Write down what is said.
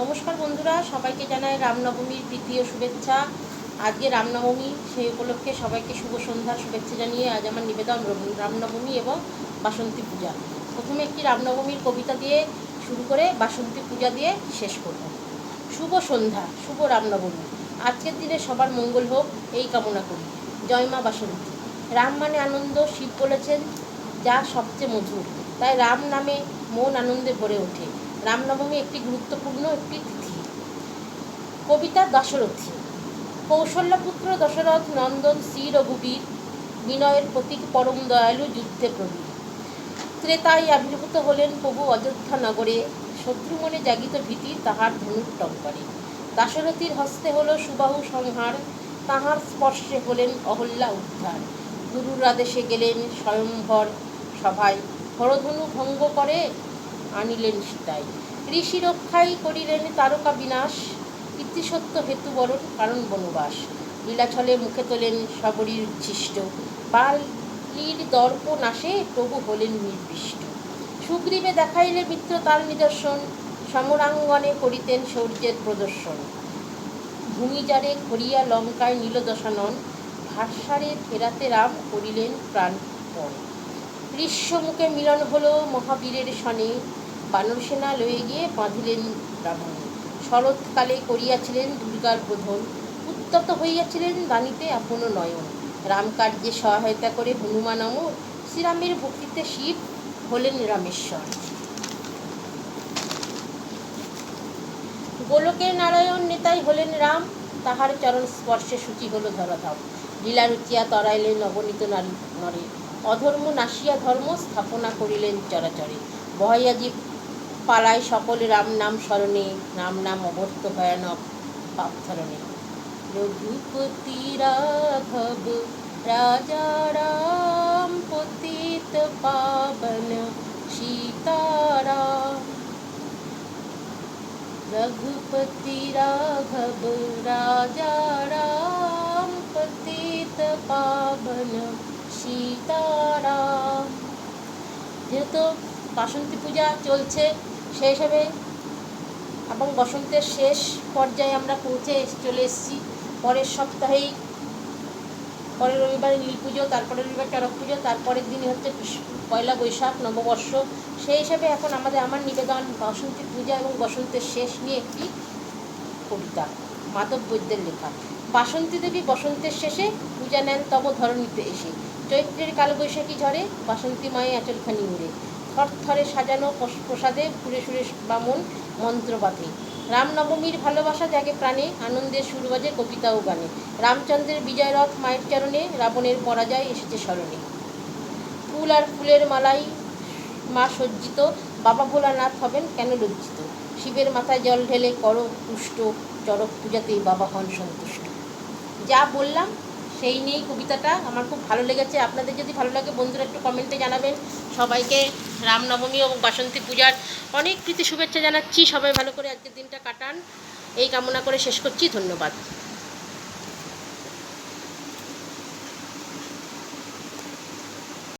নমস্কার বন্ধুরা, সবাইকে জানাই রামনবমীর তৃতীয় শুভেচ্ছা। আজকে রামনবমী সেই উপলক্ষে সবাইকে শুভ সন্ধ্যার শুভেচ্ছা জানিয়ে আজ আমার নিবেদন রামনবমী এবং বাসন্তী পূজা। প্রথমে একটি রামনবমীর কবিতা দিয়ে শুরু করে বাসন্তী পূজা দিয়ে শেষ করব। শুভ সন্ধ্যা, শুভ রামনবমী। আজকের দিনে সবার মঙ্গল হোক, এই কামনা করি। জয় মা বাসন্তী। রাম মানে আনন্দ, শিব বলেছেন, যা সবচেয়ে মধুর। তাই রাম নামে মন আনন্দে ভরে ওঠে। রামনবমী একটি গুরুত্বপূর্ণ একটি তিথি। কবিতা দশরথী। কৌশল্যপুত্র দশরথ নন্দন শ্রী রঘুবীর বিনয়ের প্রতীক পরম দয়ালু যুদ্ধে প্রবীর। ত্রেতায় আবির্ভূত হলেন প্রভু অযোধ্যা নগরে। শত্রু মনে জাগিত ভীতি তাহার ধনুর টঙ্করে দাশরথীর হস্তে হল সুবাহু সংহার, তাহার স্পর্শে হলেন অহল্যা উদ্ধার। গুরুর আদেশে গেলেন স্বয়ম্ভর সভায়। হরধনু ভঙ্গ করে আনিলেন সীতায়। ঋষি রক্ষাই করিলেন তারকা বিনাশ ইতিসত্য হেতু বরণ কারণ বনবাস। লীলাছলে মুখে তোলেন সবরীর উচ্ছিষ্ট বালির দর্প নাশে প্রভু হলেন নির্বিষ্ট। সুগ্রীবে দেখাইলে মিত্র তার নিদর্শন, সমরাঙ্গনে করিতেন শৌর্যের প্রদর্শন। ভূমিজারে খড়িয়া লঙ্কায় নীলদশানন ভাষারে ফেরাতে রাম করিলেন প্রাণপণ। গ্রীষ্মমুখে মিলন হলো মহাবীরের সনে বানর সেনা লয়ে গিয়ে বাঁধিলেন রাবণ শরৎকালে করিয়াছিলেন দুর্গার বোধন। উত্তত হইয়াছিলেন দানিতে আপন নয়ন। রামকার্যে সহায়তা করে হনুমান অমর শ্রীরামের ভক্তিতে শিব হলেন রামেশ্বর। গোলকের নারায়ণ নেতাই হলেন রাম। তাহার চরণ স্পর্শে সূচি হলো ধরাধাম। লীলা রুচিয়া তরাইলেন নবনীত নারী নরে। অধর্ম নাসিয়া ধর্ম স্থাপনা করিলেন চরাচরে। বহাইয়াজি পালায় সকল রাম নাম স্মরণে রাম নাম অবর্ত ভয়ানক পাপ ধরণে রঘুপতি রাঘব রাজা রাম পতিত পাবন সীতারাম रघुपति राघव राजा राम पतित पावन সীতারাম যেহেতু বাসন্তী পূজা চলছে সেই হিসাবে এবং বসন্তের শেষ পর্যায়ে আমরা পৌঁছে চলে এসেছি। পরের সপ্তাহেই, পরের রবিবারে নীল পুজো তারপরে রবিবার চড়ক পুজো, তারপরের দিনই হচ্ছে পয়লা বৈশাখ, নববর্ষ। সেই হিসাবে এখন আমাদের আমার নিবেদন বসন্তী পূজা এবং বসন্তের শেষ নিয়ে একটি কবিতা, মাধব বৈদ্যের লেখা। বাসন্তী দেবী বসন্তের শেষে পূজা নেন, তব ধরণীতে এসে। চৈত্রের কালবৈশাখী ঝরে বাসন্তী মায়ে আঁচলখানি উড়ে থরথরে সাজানো প্রসাদে ফুরে সুরে বামন মন্ত্র বাঁধে রামনবমীর ভালোবাসা জাগে প্রাণে আনন্দের সুর বাজে গানে। রামচন্দ্রের বিজয় রথ মায়ের চরণে, রাবণের পরাজয় এসেছে স্মরণে। ফুল আর ফুলের মালাই মা সজ্জিত, বাবা ভোলানাথ হবেন কেন লজ্জিত? শিবের মাথায় জল ঢেলে করো তুষ্ট চরক পূজাতেই বাবা হন সন্তুষ্ট। যা বললাম, সেই নিয়েই কবিতাটা। আমার খুব ভালো লেগেছে। আপনাদের যদি ভালো লাগে বন্ধুরা একটু কমেন্টে জানাবেন। সবাইকে রামনবমী এবং বাসন্তী পূজার অনেক প্রীতি শুভেচ্ছা জানাচ্ছি। সবাই ভালো করে আজকের দিনটা কাটান। এই কামনা করে শেষ করছি। ধন্যবাদ।